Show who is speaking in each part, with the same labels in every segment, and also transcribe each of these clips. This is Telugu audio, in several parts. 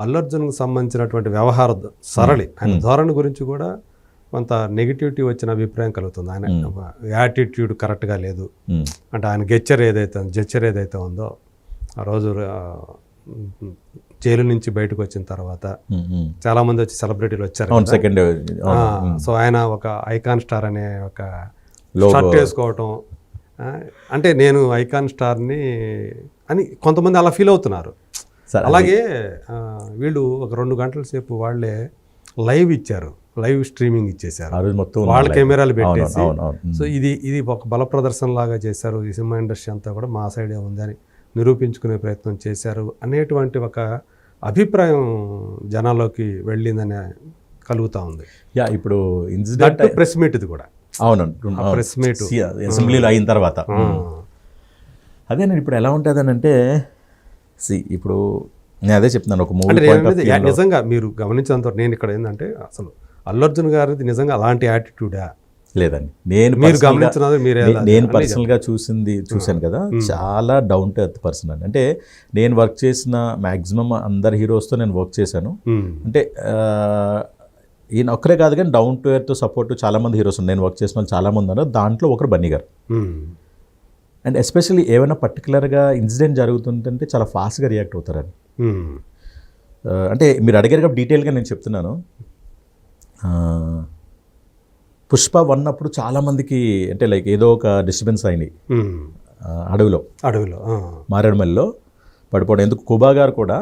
Speaker 1: అల్లు అర్జున్కి సంబంధించినటువంటి వ్యవహార సరళి ఆయన ధోరణి గురించి కూడా కొంత నెగిటివిటీ వచ్చిన అభిప్రాయం కలుగుతుంది. ఆయన యాటిట్యూడ్ కరెక్ట్గా లేదు. అంటే ఆయన గెచ్చర్ ఏదైతే జెచ్చర్ ఏదైతే ఉందో ఆ రోజు జైలు నుంచి బయటకు వచ్చిన తర్వాత. చాలా మంది వచ్చి సెలబ్రిటీలు వచ్చారు.
Speaker 2: సెకండ్
Speaker 1: సో ఆయన ఒక ఐకాన్ స్టార్ అనే ఒక. షర్ట్ వేసుకోవటం అంటే నేను ఐకాన్ స్టార్ని అని కొంతమంది అలా ఫీల్ అవుతున్నారు. అలాగే వీళ్ళు ఒక రెండు గంటల సేపు వాళ్ళే లైవ్ ఇచ్చారు. లైవ్ స్ట్రీమింగ్ ఇచ్చేసారు
Speaker 2: ఆ రోజు మొత్తం
Speaker 1: వాళ్ళ. కెమెరాలు పెట్టేసి. సో ఇది ఇది ఒక బల ప్రదర్శన లాగా చేశారు. ఈ సినిమా ఇండస్ట్రీ అంతా కూడా మా సైడే ఉందని నిరూపించుకునే ప్రయత్నం చేశారు. అనేటువంటి ఒక అభిప్రాయం జనాల్లోకి వెళ్ళిందని కలుగుతా ఉంది.
Speaker 2: యా ఇప్పుడు ఇన్సిడెంట్
Speaker 1: ప్రెస్ మీట్ ఇది కూడా.
Speaker 2: అవును
Speaker 1: ప్రెస్ మీట్.
Speaker 2: అసెంబ్లీలో అయిన తర్వాత. అదే నేను ఇప్పుడు ఎలా ఉంటుంది అని అంటే సి ఇప్పుడు నేను అదే చెప్తున్నాను ఒక మూవీ
Speaker 1: నిజంగా మీరు గమనించినంత నేను ఇక్కడ ఏంటంటే అసలు అల్లు అర్జున్ గారిది నిజంగా అలాంటి యాటిట్యూడా
Speaker 2: లేదండి. నేను
Speaker 1: మీరు గమనించినది మీరే
Speaker 2: నేను పర్సనల్గా చూసింది చూశాను కదా. చాలా డౌన్ టు ఎర్త్ పర్సన్ అండి. అంటే నేను వర్క్ చేసిన మాక్సిమం అందరు హీరోస్తో నేను వర్క్ చేశాను. అంటే ఈయన ఒక్కరే కాదు కానీ డౌన్ టు ఎర్త్ సపోర్ట్ చాలా మంది హీరోస్ ఉన్నారు. నేను వర్క్ చేసిన వాళ్ళు చాలా మంది ఉన్నారు. దాంట్లో ఒకరు బన్నీ గారు. అండ్ ఎస్పెషల్లీ ఏమైనా పర్టికులర్గా ఇన్సిడెంట్ జరుగుతుంటే చాలా ఫాస్ట్గా రియాక్ట్ ఆ, అంటే మీరు అడిగారు కాబట్టి డీటెయిల్గా నేను చెప్తున్నాను. పుష్ప వన్ అప్పుడు చాలామందికి అంటే లైక్ ఏదో ఒక డిస్టర్బెన్స్ అయినాయి అడవిలో.
Speaker 1: అడవిలో
Speaker 2: మారేడుమల్లిలో పడిపోవడం. ఎందుకు కుబా గారు కూడా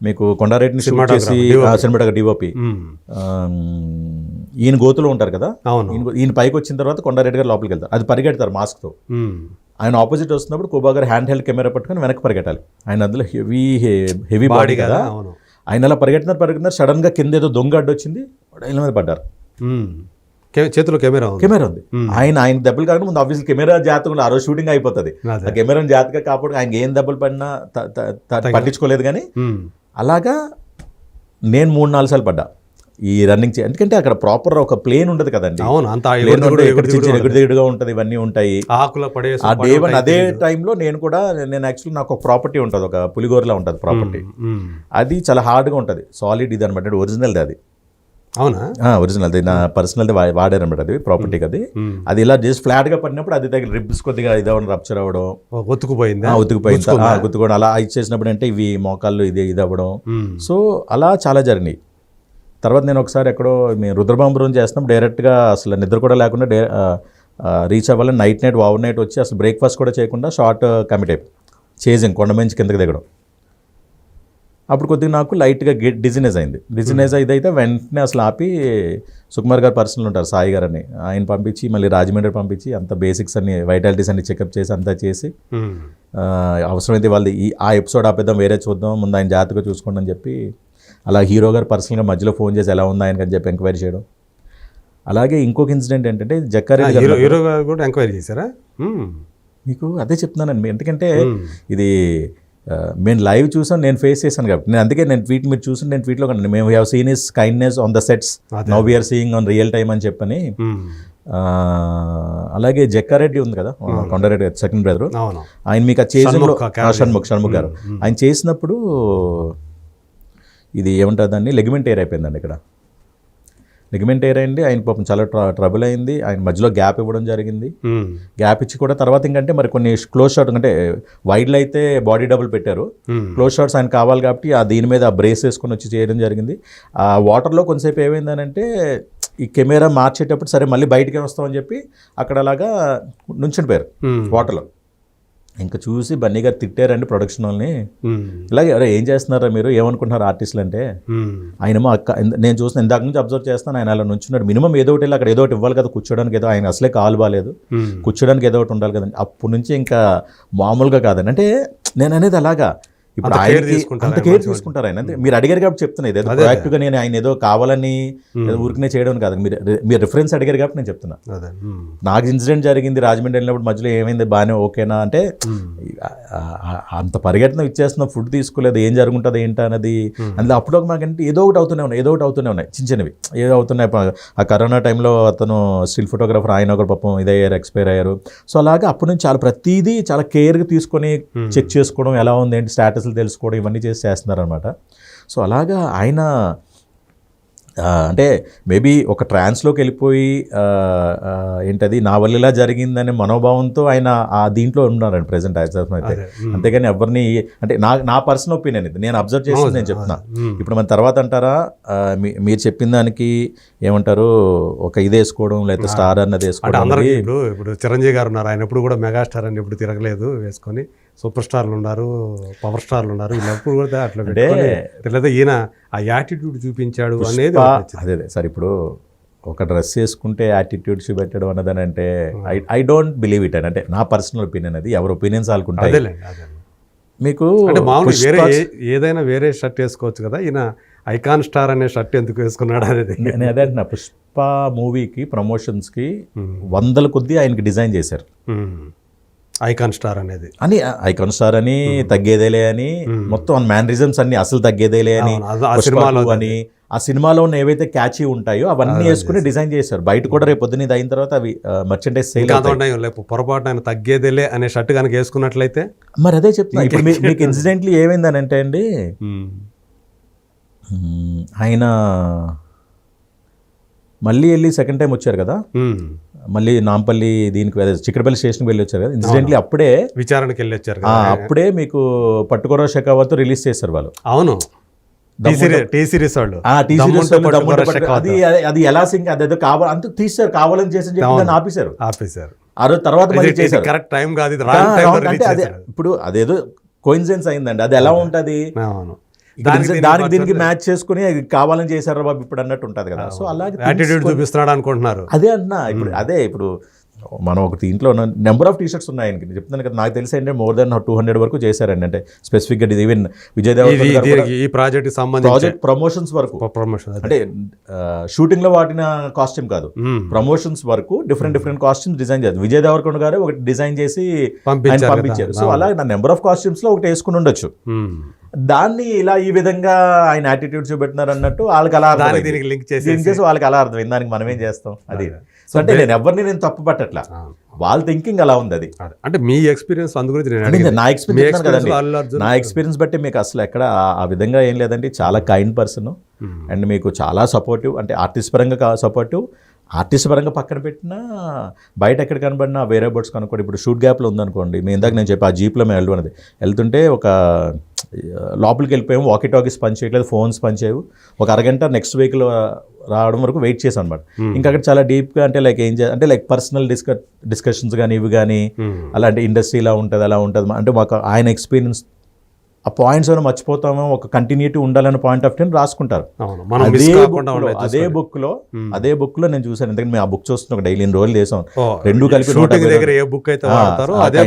Speaker 2: మీకు కొండారెడ్డిని షూట్ చేసి సినిమాటోగ్రఫీ డిఓపి
Speaker 1: ఉమ్,
Speaker 2: ఈయన గోతులో ఉంటారు కదా?
Speaker 1: అవును.
Speaker 2: ఈయన పైకి వచ్చిన తర్వాత కొండారెడ్డి గారు లోపలికి వెళ్తారు. అది పరిగెడతారు మాస్క్తో. ఆయన ఆపోజిట్ వస్తున్నప్పుడు కుబా గారు హ్యాండ్ హెల్డ్ కెమెరా పట్టుకొని వెనక్కి పరిగెట్టాలి. ఆయన అందులో హెవీ హెవీ బాడీ కదా. ఆయన అలా పరిగెడుతున్నారు పరిగెడుతున్నారు సడన్గా కింద ఏదో దొంగ అడ్డు వచ్చింది ఆయన మీద పడ్డారు.
Speaker 1: చేతిలో కెమెరా
Speaker 2: కెమెరా ఉంది. ఆయన ఆయన దెబ్బలు కాకుండా ముందు ఆఫీస్ కెమెరా జాతకుండా ఆ రోజు షూటింగ్ అయిపోతుంది. ఆ కెమెరా జాతగా కాపాడు ఆయన ఏం దెబ్బలు పడినా పట్టించుకోలేదు కానీ అలాగా నేను మూడు నాలుగు సార్లు పడ్డా. ఈ రన్నింగ్ ఎందుకంటే అక్కడ ప్రాపర్ ఒక ప్లేన్ ఉండదు కదండి.
Speaker 1: అవును అంత
Speaker 2: ప్లేన్ ఉంటే ఎగుడు చిచ్చు ఎగుడు దిగుడుగా ఉంటుంది ఇవన్నీ ఉంటాయి.
Speaker 1: ఆకుల పడేసి
Speaker 2: ఆ అదే టైంలో నేను కూడా నేను యాక్చువల్లీ నాకు ఒక ప్రాపర్టీ ఉంటుంది ఒక పులిగోరలా ఉంటుంది ప్రాపర్టీ అది చాలా హార్డ్గా ఉంటుంది. సాలిడ్ ఇది అనమాట ఒరిజినల్ది అది.
Speaker 1: అవునా?
Speaker 2: ఒరిజినల్ది నా పర్సనల్ది వాడారనమాట అది ప్రాపర్టీకి అది. అది ఇలా జస్ట్ ఫ్లాట్గా పడినప్పుడు అది దగ్గర రిబ్స్ కొద్దిగా ఇదవడం రప్చర్ అవ్వడం.
Speaker 1: ఒత్తుకుపోయిందా?
Speaker 2: ఆ, గుర్తుకోవడం అలా ఇచ్చేసినప్పుడు అంటే ఇవి మోకాళ్ళు ఇది ఇది అవ్వడం. సో అలా చాలా జరిగినాయి. తర్వాత నేను ఒకసారి ఎక్కడో మేము రుద్రబాంబురం చేస్తున్నప్పుడు డైరెక్ట్గా అసలు నిద్ర కూడా లేకుండా డే రీచ్ అవ్వాలని నైట్ నైట్ ఓవర్ నైట్ వచ్చి అసలు బ్రేక్ఫాస్ట్ కూడా చేయకుండా షార్ట్ కమిట్ అయిపోయి చేజింగ్ కొండ మంచి కిందకి దిగడం. అప్పుడు కొద్దిగా నాకు లైట్గా గెట్ డిజినెస్ అయింది. డిజినెస్ అయితే వెంటనే అసలు ఆపి సుకుమార్ గారు పర్సనల్ ఉంటారు సాయి గారు అని ఆయన పంపించి మళ్ళీ రాజమండ్రి పంపించి అంత బేసిక్స్ అన్ని వైటాలిటీస్ అన్ని చెకప్ చేసి అంతా చేసి అవసరమైతే వాళ్ళది ఈ ఆ ఎపిసోడ్ ఆపేద్దాం వేరే చూద్దాం ముందు ఆయన జాతగా చూసుకోండి అని చెప్పి అలా హీరో గారు పర్సనల్గా మధ్యలో ఫోన్ చేసి ఎలా ఉంది ఆయనకని చెప్పి ఎంక్వైరీ చేయడం. అలాగే ఇంకొక ఇన్సిడెంట్ ఏంటంటే జక్కారెడ్డి గారు
Speaker 1: హీరో హీరో గారు కూడా ఎంక్వైరీ చేశారా?
Speaker 2: మీకు అదే చెప్తున్నానండి. ఎందుకంటే ఇది మేము లైవ్ చూసాం నేను ఫేస్ చేశాను కాబట్టి. నేను అందుకే నేను ట్వీట్ మీరు చూసి నేను ట్వీట్లో కన్నా మేము have seen is kindness on the sets. Now we're seeing on real time అని చెప్పని. అలాగే జక్కారెడ్డి ఉంది కదా కొండారెడ్డి సెకండ్ బ్రదర్ ఆయన మీకు ఆ
Speaker 1: క్యారెక్టర్.
Speaker 2: షణ్ముఖ్ షణ్ముఖ్ గారు. ఆయన చేసినప్పుడు ఇది ఏమంటారు దాన్ని లెగ్మెంట్ ఎయిర్ అయిపోయిందండి ఇక్కడ. లెగ్మెంట్ ఎయిర్ అయింది ఆయన పాపం చాలా ట్ర ట్రబుల్ అయింది ఆయన మధ్యలో గ్యాప్ ఇవ్వడం జరిగింది. గ్యాప్ ఇచ్చి కూడా తర్వాత ఇంకంటే మరి కొన్ని క్లోజ్ షాట్ అంటే వైడ్లో అయితే బాడీ డబుల్ పెట్టారు. క్లోజ్ షాట్స్ ఆయన కావాలి కాబట్టి ఆ దీని మీద ఆ బ్రేస్ వేసుకొని వచ్చి చేయడం జరిగింది. ఆ వాటర్లో కొంతసేపు ఏమైందనంటే ఈ కెమెరా మార్చేటప్పుడు సరే మళ్ళీ బయటికి వస్తామని చెప్పి అక్కడ అలాగా నుంచుండిపోయారు వాటర్లో ఇంకా చూసి బన్నీ గారు తిట్టారండి ప్రొడక్షన్ వాళ్ళని. ఇలాగే అరే ఏం చేస్తున్నారా మీరు? ఏమనుకుంటున్నారు ఆర్టిస్టులు అంటే
Speaker 1: ఉమ్,
Speaker 2: ఆయనేమో అక్క నేను చూసిన ఇందాక నుంచి అబ్జర్వ్ చేస్తాను ఆయన అలా నుంచున్నాడు. మినిమం ఏదో ఒకటి వెళ్ళి అక్కడ ఏదో ఒకటి ఇవ్వాలి కదా కూర్చోడానికి ఏదో ఆయన అసలే కాలు బాగాలేదు కూర్చోడానికి ఏదో ఒకటి ఉండాలి కదండి. అప్పటి నుంచి ఇంకా మామూలుగా కాదండి. అంటే నేను అనేది అలాగా. ఇప్పుడు
Speaker 1: అంత
Speaker 2: ఆయనకి కేర్ తీసుకుంటారు ఆయన. మీరు అడిగారు కాబట్టి చెప్తున్నా proactive గా నేను ఆయన ఏదో కావాలని ఊరికనే చేయడం కాదు. మీరు మీరు రిఫరెన్స్ అడిగారు కాబట్టి నేను చెప్తున్నా. నాకు ఇన్సిడెంట్ జరిగింది రాజమండ్రి వెళ్ళినప్పుడు మధ్యలో ఏమైంది? బాగానే ఓకేనా? అంటే అంత పరిగెత్తనం ఇచ్చేస్తున్న ఫుడ్ తీసుకోలేదు. ఏం జరుగుంటుంది? ఏంటి అన్నది అందులో అప్పుడు మాకంటే ఏదో ఒకటి అవుతూనే ఉన్నాయి. ఏదో ఒకటి అవుతూనే ఉన్నాయి. చిన్న చిన్నవి. ఏదో అవుతున్నాయి. ఆ కరోనా టైంలో అతను స్టిల్ ఫోటోగ్రాఫర్ ఆయన ఒకరు పాపం ఇదయ్యారు ఎక్స్పైర్ అయ్యారు. సో అలాగా అప్పటి నుంచి చాలా ప్రతిదీ చాలా కేర్గా తీసుకొని చెక్ చేసుకోవడం ఎలా ఉంది? ఏంటి స్టేటస్లు తెలుసుకోవడం ఇవన్నీ చేసి చేస్తున్నారు అనమాట సో అలాగా ఆయన అంటే మేబీ ఒక ట్రాన్స్లోకి వెళ్ళిపోయి ఏంటది నా వల్ల ఇలా జరిగిందనే మనోభావంతో ఆయన ఆ దీంట్లో ఉన్నారండి ప్రజెంట్ అయితే
Speaker 1: అదే. ఉమ్.
Speaker 2: అంతేగాని ఎవరిని అంటే నా నా పర్సనల్ ఒపీనియన్ ఇది నేను అబ్జర్వ్ చేసి నేను చెప్తున్నా. ఇప్పుడు మన తర్వాత అంటారా మీరు చెప్పిన దానికి ఏమంటారు ఒక ఇది వేసుకోవడం లేకపోతే స్టార్ అన్నది వేసుకోవడం
Speaker 1: ఇప్పుడు చిరంజీవి గారు ఉన్నారు ఆయన ఎప్పుడు కూడా మెగాస్టార్ అని ఎప్పుడు తిరగలేదు వేసుకొని సూపర్ స్టార్లు ఉన్నారు పవర్ స్టార్లు ఉన్నారు వీళ్ళెప్పుడు కూడా అట్లా లేదా ఈయన ఆ యాటిట్యూడ్ చూపించాడు అనేది.
Speaker 2: అదే అదే సార్ ఇప్పుడు ఒక డ్రెస్ వేసుకుంటే యాటిట్యూడ్ చూపెట్టడం అన్నదని అంటే I I don't believe it అని అంటే నా పర్సనల్ ఒపీనియన్ అది ఎవరి ఒపీనియన్స్ వాళ్ళకుంటాయి మీకు
Speaker 1: అంటే మామూలు వేరే ఏదైనా వేరే షర్ట్ వేసుకోవచ్చు కదా ఈయన ఐకాన్ స్టార్ అనే షర్ట్ ఎందుకు వేసుకున్నాడు అనేది.
Speaker 2: నేను అదే అంటున్నా పుష్ప మూవీకి ప్రమోషన్స్కి వందల కొద్దీ ఆయనకి డిజైన్ చేశారు.
Speaker 1: ఐకాన్ స్టార్ అనేది.
Speaker 2: అని ఐకాన్ స్టార్ అని తగ్గేదేలే అని మొత్తం మ్యానరిజమ్స్ అన్ని అసలు తగ్గేదేలే అని అని ఆ సినిమాలో ఉన్న ఏవైతే క్యాచీ ఉంటాయో అవన్నీ వేసుకుని డిజైన్ చేశారు. బయట కూడా రేపు పొద్దున్న ఇది అయిన తర్వాత అవి మర్చెంటైజ్ సేల్
Speaker 1: లేపు పొరపాటు ఆయన తగ్గేదేలే అనే షర్ట్ కనుక వేసుకున్నట్లయితే?
Speaker 2: మరి అదే చెప్తున్నా ఇప్పుడు మీకు ఇన్సిడెంట్లీ ఏమైందని అంటే అండి ఆయన మళ్ళీ వెళ్ళి సెకండ్ టైం వచ్చారు కదా. మళ్ళీ నాంపల్లి దీనికి చిక్కడపల్లి స్టేషన్కి వెళ్ళి వచ్చారు కదా? ఇన్సిడెంట్లీ అప్పుడే
Speaker 1: విచారణకి వెళ్ళి వచ్చారు
Speaker 2: అప్పుడే మీకు పట్టుకోరా షెకావత్ రిలీజ్ చేశారు వాళ్ళు.
Speaker 1: అవును.
Speaker 2: అది ఎలా సింక్ అదేదో కావాలి అంత తీశారు కావాలని చేసి చెప్పి ఆపేశారు.
Speaker 1: ఆపేశారు.
Speaker 2: ఆ రోజు తర్వాత
Speaker 1: కరెక్ట్ టైం కాదు
Speaker 2: ఇప్పుడు అదేదో కోయిన్సిడెన్స్ అయిందండి. అది ఎలా ఉంటది?
Speaker 1: అవును.
Speaker 2: దానికి దానికి దీనికి మ్యాచ్ చేసుకుని అది కావాలని చేశారు బాబు ఇప్పుడు అన్నట్టు ఉంటది కదా. సో అలాగే
Speaker 1: చూపిస్తున్నాడు అనుకుంటున్నారు.
Speaker 2: అదే అంటున్నా ఇప్పుడు అదే ఇప్పుడు మనం ఒక దీంట్లో నెంబర్ ఆఫ్ టీ షర్ట్స్ ఉన్నాయి ఆయనకి. నేను చెప్తున్నాను కదా నాకు తెలిసి అంటే మోర్ దెన్ టూ హండ్రెడ్ వరకు చేశారండి. అంటే స్పెసిఫిక్గా ఇది ఈవెన్ విజయ్
Speaker 1: ఇది
Speaker 2: దేవరకొండ గారు కూడా
Speaker 1: దీనికి ఈ ప్రాజెక్ట్ సంబంధించి
Speaker 2: ప్రాజెక్ట్ ప్రమోషన్స్ వరకు.
Speaker 1: ప్రమోషన్
Speaker 2: అంటే షూటింగ్లో వాడిన కాస్ట్యూమ్ కాదు. ప్రమోషన్స్ వరకు డిఫరెంట్ డిఫరెంట్ కాస్ట్యూమ్స్ డిజైన్ చేస్తారు. విజయ్ దేవరకొండ గారు ఒకటి డిజైన్ చేసి
Speaker 1: పంపించారు
Speaker 2: సో అలా నా నెంబర్ ఆఫ్ కాస్ట్యూమ్స్లో ఒకటి వేసుకుని ఉండొచ్చు. దాన్ని ఇలా ఈ విధంగా ఆయన యాటిట్యూడ్ చూపెట్టినారు అన్నట్టు వాళ్ళకి అలా
Speaker 1: లింక్ చేసి
Speaker 2: దీనికి చేసి వాళ్ళకి అలా అర్థమైంది. దానికి మనం ఏం చేస్తాం అది. అంటే నేను ఎవరిని నేను తప్పు పట్టట్లా? వాళ్ళ థింకింగ్ అలా ఉంది అది.
Speaker 1: అంటే మీ ఎక్స్పీరియన్స్ అందు గురించి నేను.
Speaker 2: నా
Speaker 1: మీ
Speaker 2: ఎక్స్పీరియన్స్ కదండి. నా ఎక్స్పీరియన్స్ బట్టి మీకు అసలు ఎక్కడ ఆ- విధంగా ఏం లేదండి. చాలా కైండ్ పర్సన్. అండ్ మీకు చాలా సపోర్టివ్ అంటే ఆర్టిస్ట్ పరంగా సపోర్టివ్ ఆర్టిస్ట్ పరంగా పక్కన పెట్టినా బయట ఎక్కడ కనబడినా వేరే బర్డ్స్ కనుక్కోండి. ఇప్పుడు షూట్ గ్యాప్లో ఉందనుకోండి. మేము ఇందాక నేను చెప్పి ఆ జీప్లో మేము వెళ్ళడం అనేది వెళ్తుంటే ఒక లోపలికి వెళ్ళిపోయాము వాకీ టాకీస్ పని చేయట్లేదు ఫోన్స్ పని చేయవు. ఒక అరగంట నెక్స్ట్ వెహికల్ రావడం వరకు వెయిట్ చేశాను అనమాట ఇంకా అక్కడ చాలా డీప్గా అంటే లైక్ ఏం అంటే లైక్ పర్సనల్ డిస్క డిస్కషన్స్ కానీ ఇవి కానీ
Speaker 1: Hmm.
Speaker 2: అలాంటి ఇండస్ట్రీ ఇలా ఉంటుంది అలా ఉంటుంది. అంటే మాకు ఆయన ఎక్స్పీరియన్స్ ఆ పాయింట్స్ ఏమైనా మర్చిపోతామో ఒక కంటిన్యూటీ ఉండాలనే పాయింట్ ఆఫ్ టైం రాసుకుంటారు. అదే
Speaker 1: బుక్లో
Speaker 2: అదే బుక్లో నేను చూసాను ఎందుకంటే మేము ఆ బుక్ చూస్తున్న ఒక డైలీ రోజులు చేసాం. రెండు కలిపి
Speaker 1: దగ్గర ఏ బుక్ అయితే వాడతారో అదే.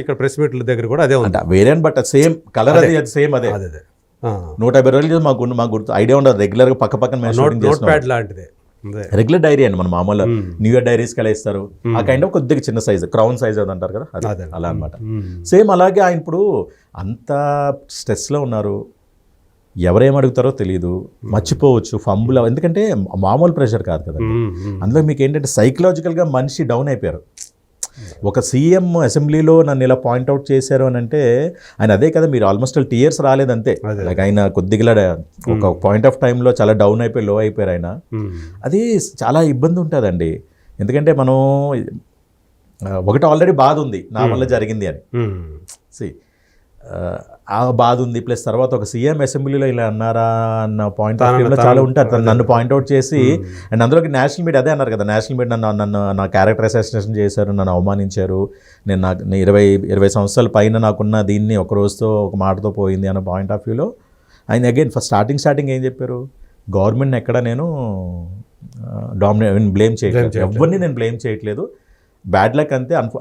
Speaker 1: ఇక్కడ ప్రెస్ మీట్ల దగ్గర కూడా అదే
Speaker 2: వేరే బట్ సేమ్ కలర్ అది. సేమ్ అదే
Speaker 1: అదే. అదే.
Speaker 2: నూట యాభై రోజులు మాకు మాకు గుర్తు ఐడియా ఉండదు. రెగ్యులర్గా పక్క పక్కన
Speaker 1: నోట్ ప్యాడ్ లాంటిదే.
Speaker 2: రెగ్యులర్ డైరీ అండి మన మామూలు న్యూ ఇయర్ డైరీస్కి ఇస్తారు? ఆ కైండ్ ఆఫ్ కొద్దిగా చిన్న సైజ్ క్రౌన్ సైజ్ అది అంటారు కదా? అది. అలా అన్నమాట.
Speaker 1: Hmm.
Speaker 2: సేమ్ అలాగే ఆయన ఇప్పుడు అంత స్ట్రెస్లో ఉన్నారు. ఎవరేం అడుగుతారో తెలియదు మర్చిపోవచ్చు ఫంబుల్ ఎందుకంటే మామూలు ప్రెషర్ కాదు కదా. అందులో మీకు ఏంటంటే సైకలాజికల్గా మనిషి డౌన్ అయిపోయారు. ఒక సీఎం అసెంబ్లీలో నన్ను ఇలా పాయింట్అవుట్ చేశారు అని అంటే ఆయన అదే కదా మీరు ఆల్మోస్ట్ టీయర్స్ రాలేదంతే. లైక్ ఆయన కొద్దిగా ఒక పాయింట్ ఆఫ్ టైంలో చాలా డౌన్ అయిపోయి లో అయిపోయారు ఆయన
Speaker 1: Hmm.
Speaker 2: అది చాలా ఇబ్బంది ఉంటుందండి ఎందుకంటే మనం ఒకటి ఆల్రెడీ బాధ ఉంది నా వల్ల జరిగింది అని
Speaker 1: Hmm.
Speaker 2: సి ఆ బాధ ఉంది. ప్లస్ తర్వాత ఒక సీఎం అసెంబ్లీలో ఇలా అన్నారా అన్న పాయింట్ చాలా ఉంటారు నన్ను పాయింట్అవుట్ చేసి అండ్ అందులోకి నేషనల్ మీడియా అదే అన్నారు కదా. నేషనల్ మీడియా నన్ను నన్ను నా క్యారెక్టర్ అసాసినేషన్ చేశారు నన్ను అవమానించారు. నేను నాకు ఇరవై ఇరవై సంవత్సరాల పైన నాకున్న దీన్ని ఒక రోజుతో ఒక మాటతో పోయింది అన్న పాయింట్ ఆఫ్ వ్యూలో ఆయన అగైన్ ఫస్ట్ స్టార్టింగ్ స్టార్టింగ్ ఏం చెప్పారు? గవర్నమెంట్ ఎక్కడ నేను డామినే బ్లేమ్ చేయట్లేదు. ఎవరిని నేను బ్లేమ్ చేయట్లేదు. బ్యాడ్ లక్ అంతే అన్ఫ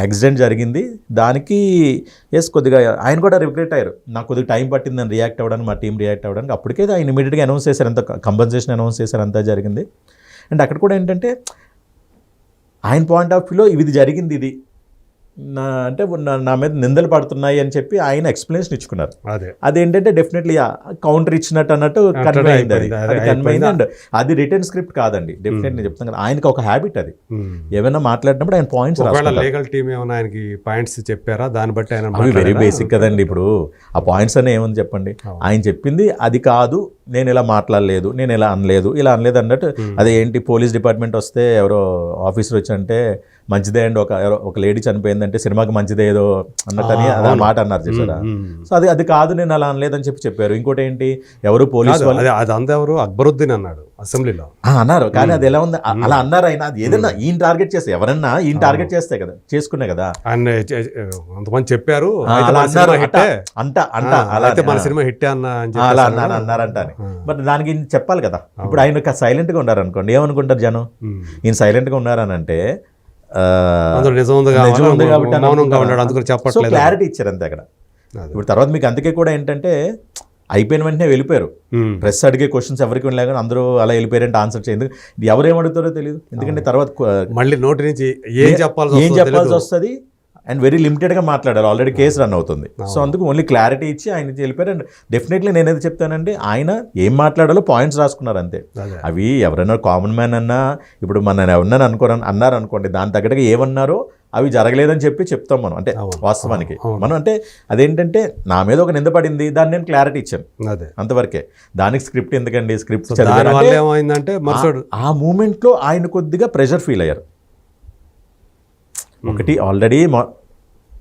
Speaker 2: యాక్సిడెంట్ జరిగింది. దానికి ఎస్ కొద్దిగా ఆయన కూడా రిగ్రెట్ అయ్యారు. నాకు కొద్దిగా టైం పట్టింది నేను రియాక్ట్ అవ్వడానికి మా టీం రియాక్ట్ అవ్వడానికి. అప్పటికే ఆయన ఇమీడియట్గా అనౌన్స్ చేశారు అంత కంపన్సేషన్ అనౌన్స్ చేశారు అంతా జరిగింది. అండ్ అక్కడ కూడా ఏంటంటే ఆయన పాయింట్ ఆఫ్ వ్యూలో ఇది జరిగింది ఇది. నా అంటే నా మీద నిందలు పడుతున్నాయి అని చెప్పి ఆయన ఎక్స్ప్లెనేషన్ ఇచ్చుకున్నారు.
Speaker 1: అదే.
Speaker 2: అదేంటంటే డెఫినెట్లీ కౌంటర్ ఇచ్చినట్టు అన్నట్టు కన్వే అయింది అది. కన్వే అయింది. అండ్ అది రిటర్న్ స్క్రిప్ట్ కాదండి. డెఫినెట్ నేను చెప్తాను కదా ఆయనకి ఒక హ్యాబిట్ అది.
Speaker 1: ఉమ్.
Speaker 2: ఏమైనా మాట్లాడినప్పుడు ఆయన పాయింట్స్
Speaker 1: లీగల్ టీం ఏమైనా ఆయనకి పాయింట్స్ చెప్పారా? దాన్ని బట్టి ఆయన
Speaker 2: వెరీ? బేసిక్ కదండి ఇప్పుడు. ఆ పాయింట్స్ అనే ఏమని చెప్పండి. ఆయన చెప్పింది అది కాదు నేను ఇలా మాట్లాడలేదు నేను ఇలా అనలేదు ఇలా అనలేదు అన్నట్టు అదే ఏంటి పోలీస్ డిపార్ట్మెంట్ వస్తే ఎవరో ఆఫీసర్ వచ్చి అంటే మంచిదే అండి ఒక ఎవరో ఒక లేడీ చనిపోయిందంటే సినిమాకి మంచిదే ఏదో అన్నట్టని అదే. మాట అన్నారు చూసారా?
Speaker 1: ఉమ్.
Speaker 2: సో అది అది కాదు నేను అలా అనలేదని చెప్పి చెప్పారు. ఇంకోటి ఏంటి? ఎవరు పోలీస్ వాళ్ళు
Speaker 1: అదే అది అందెవరు అక్బరుద్దీన్ అన్నాడు అసెంబ్లీలో.
Speaker 2: అన్నారు. కానీ అది ఎలా ఉంది? అలా అన్నారు ఆయన. అది ఏదైనా ఈయన టార్గెట్ చేస్తే ఎవరన్నా ఈయన టార్గెట్ చేస్తే కదా చేసుకునే కదా.
Speaker 1: కొంతమంది చెప్పారు.
Speaker 2: అంట అంట అలా
Speaker 1: అయితే మన. సినిమా హిట్టే అన్న
Speaker 2: అలా. అన్నారు అన్నారంట. బట్ దానికి చెప్పాలి కదా. ఇప్పుడు ఆయన సైలెంట్గా ఉన్నారు అనుకోండి ఏమనుకుంటారు జనం. ఈయన
Speaker 1: సైలెంట్గా నిజం ఉంది కాబట్టి మౌనంగా. ఉన్నాడు అందుకని చెప్పట్లేదు
Speaker 2: క్లారిటీ ఇచ్చారు అంతే అక్కడ. ఇప్పుడు తర్వాత మీకు అందుకే కూడా ఏంటంటే అయిపోయిన వెంటనే వెళ్ళిపోయారు. ప్రెస్ అడిగే క్వశ్చన్స్ ఎవరికి లేక అందరూ అలా వెళ్ళిపోయారంటే ఆన్సర్ చేయదు ఎవరు ఏమడుగుతారో తెలియదు ఎందుకంటే తర్వాత
Speaker 1: మళ్ళీ నోటి నుంచి ఏం చెప్పాల్సి
Speaker 2: ఏం చెప్పాల్సి. వస్తుంది అండ్ వెరీ లిమిటెడ్గా మాట్లాడారు ఆల్రెడీ కేసు రన్ అవుతుంది. సో అందుకు ఓన్లీ క్లారిటీ ఇచ్చి ఆయన వెళ్ళిపోయారు అండ్ డెఫినెట్లీ నేనైతే చెప్తానండి ఆయన ఏం మాట్లాడాలో పాయింట్స్ రాసుకున్నారు అంతే. అవి ఎవరైనా కామన్ మ్యాన్ అన్నా ఇప్పుడు మన ఎవరన్నా అనుకో అన్నారు అనుకోండి దాని తగ్గట్టుగా ఏమన్నారో అవి జరగలేదని చెప్పి చెప్తాం మనం. అంటే. వాస్తవానికి. మనం అంటే అదేంటంటే నా మీద ఒక నింద పడింది దాన్ని నేను క్లారిటీ ఇచ్చాను.
Speaker 1: అదే.
Speaker 2: అంతవరకే. దానికి స్క్రిప్ట్ ఎందుకండి? స్క్రిప్ట్ ఆ మూమెంట్లో ఆయన కొద్దిగా ప్రెషర్ ఫీల్ అయ్యారు. ఒకటి ఆల్రెడీ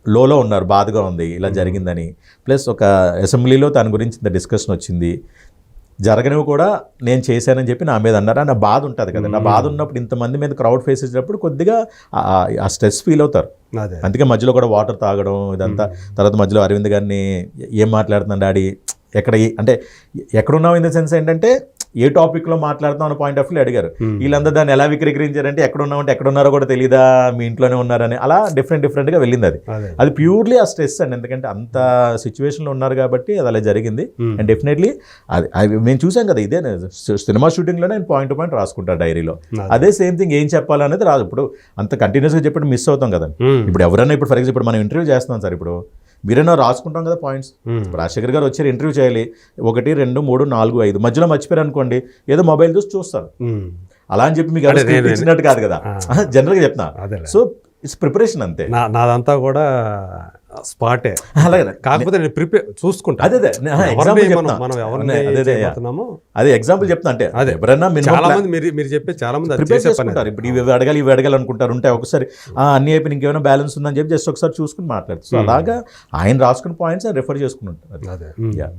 Speaker 2: లోలో ఉన్నారు బాధగా ఉంది ఇలా జరిగిందని. ప్లస్ ఒక అసెంబ్లీలో తన గురించి ఇంత డిస్కషన్ వచ్చింది. జరగనివి కూడా నేను చేశానని చెప్పి నా మీద అన్నారు? నా బాధ ఉంటుంది కదా. నా బాధ ఉన్నప్పుడు ఇంతమంది మీద క్రౌడ్ ఫేస్ చేసినప్పుడు కొద్దిగా ఆ- స్ట్రెస్ ఫీల్ అవుతారు.
Speaker 1: అదే.
Speaker 2: అందుకే మధ్యలో కూడా వాటర్ తాగడం ఇదంతా. తర్వాత మధ్యలో అరవింద్ గారిని ఏం మాట్లాడుతున్నాడు డాడీ? ఎక్కడ అంటే ఎక్కడున్నావు ఇన్ ద సెన్స్ ఏంటంటే ఏ టాపిక్లో మాట్లాడుతాం అన్న పాయింట్ ఆఫ్ వ్యూ అడిగారు. వీళ్ళందరూ దాన్ని ఎలా విక్రీకరించారంటే ఎక్కడ ఉన్నామంటే ఎక్కడ ఉన్నారో కూడా తెలియదా మీ ఇంట్లోనే ఉన్నారని. అలా డిఫరెంట్ డిఫరెంట్గా వెళ్ళింది అది.
Speaker 1: అదే.
Speaker 2: ప్యూర్లీ ఆ స్ట్రెస్ అండి. ఎందుకంటే అంత సిచ్యువేషన్లో ఉన్నారు కాబట్టి అది అలా జరిగింది. అండ్ డెఫినెట్లీ అది అది మేము చూసాం కదా ఇదే సినిమా షూటింగ్లోనే ఆయన పాయింట్ టు పాయింట్ రాసుకుంటారు డైరీలో అదే. సేమ్ థింగ్ ఏం చెప్పాలనేది రాదు. ఇప్పుడు అంత కంటిన్యూస్గా చెప్పి మిస్ అవుతాం కదా.
Speaker 1: ఉమ్.
Speaker 2: ఇప్పుడు ఎవరైనా ఇప్పుడు ఫర్ ఎగ్జాంపుల్ మనం ఇంటర్వ్యూ చేస్తున్నాం సార్ ఇప్పుడు. మీరైనా రాసుకుంటాం కదా పాయింట్స్. రాజశేఖర్ గారు వచ్చారు ఇంటర్వ్యూ చేయాలి. ఒకటి రెండు మూడు నాలుగు ఐదు. మధ్యలో మర్చిపోయారు అనుకోండి ఏదో మొబైల్ చూసి చూస్తారు. అలా అని చెప్పి మీకు ఇచ్చినట్టు కాదు కదా. జనరల్గా చెప్తున్నా. సో ఇట్స్ ప్రిపరేషన్ అంతే.
Speaker 1: నాదంతా కూడా స్పాటే.
Speaker 2: అలాగే.
Speaker 1: కాకపోతే నేను ప్రిపేర్ చూసుకుంటా.
Speaker 2: అదే అదే. ఎగ్జాంపుల్ చెప్తున్నా అంటే
Speaker 1: అదే.
Speaker 2: ఎవరైనా
Speaker 1: చాలా మంది మీరు మీరు చెప్పే చాలా మంది
Speaker 2: ప్రిపేర్ చేసుకుంటారు. ఇప్పుడు ఇవి అడగాలి ఇవి అడగాలి అనుకుంటారు. ఉంటే ఒకసారి ఆ, అన్ని అయిపోయి ఇంకేమైనా బ్యాలెన్స్ ఉందని చెప్పి జస్ట్ ఒకసారి చూసుకుని మాట్లాడుతుంది సో అలాగా ఆయన రాసుకున్న పాయింట్స్ రిఫర్ చేసుకుని ఉంటారు.
Speaker 1: అదే.
Speaker 2: Yeah.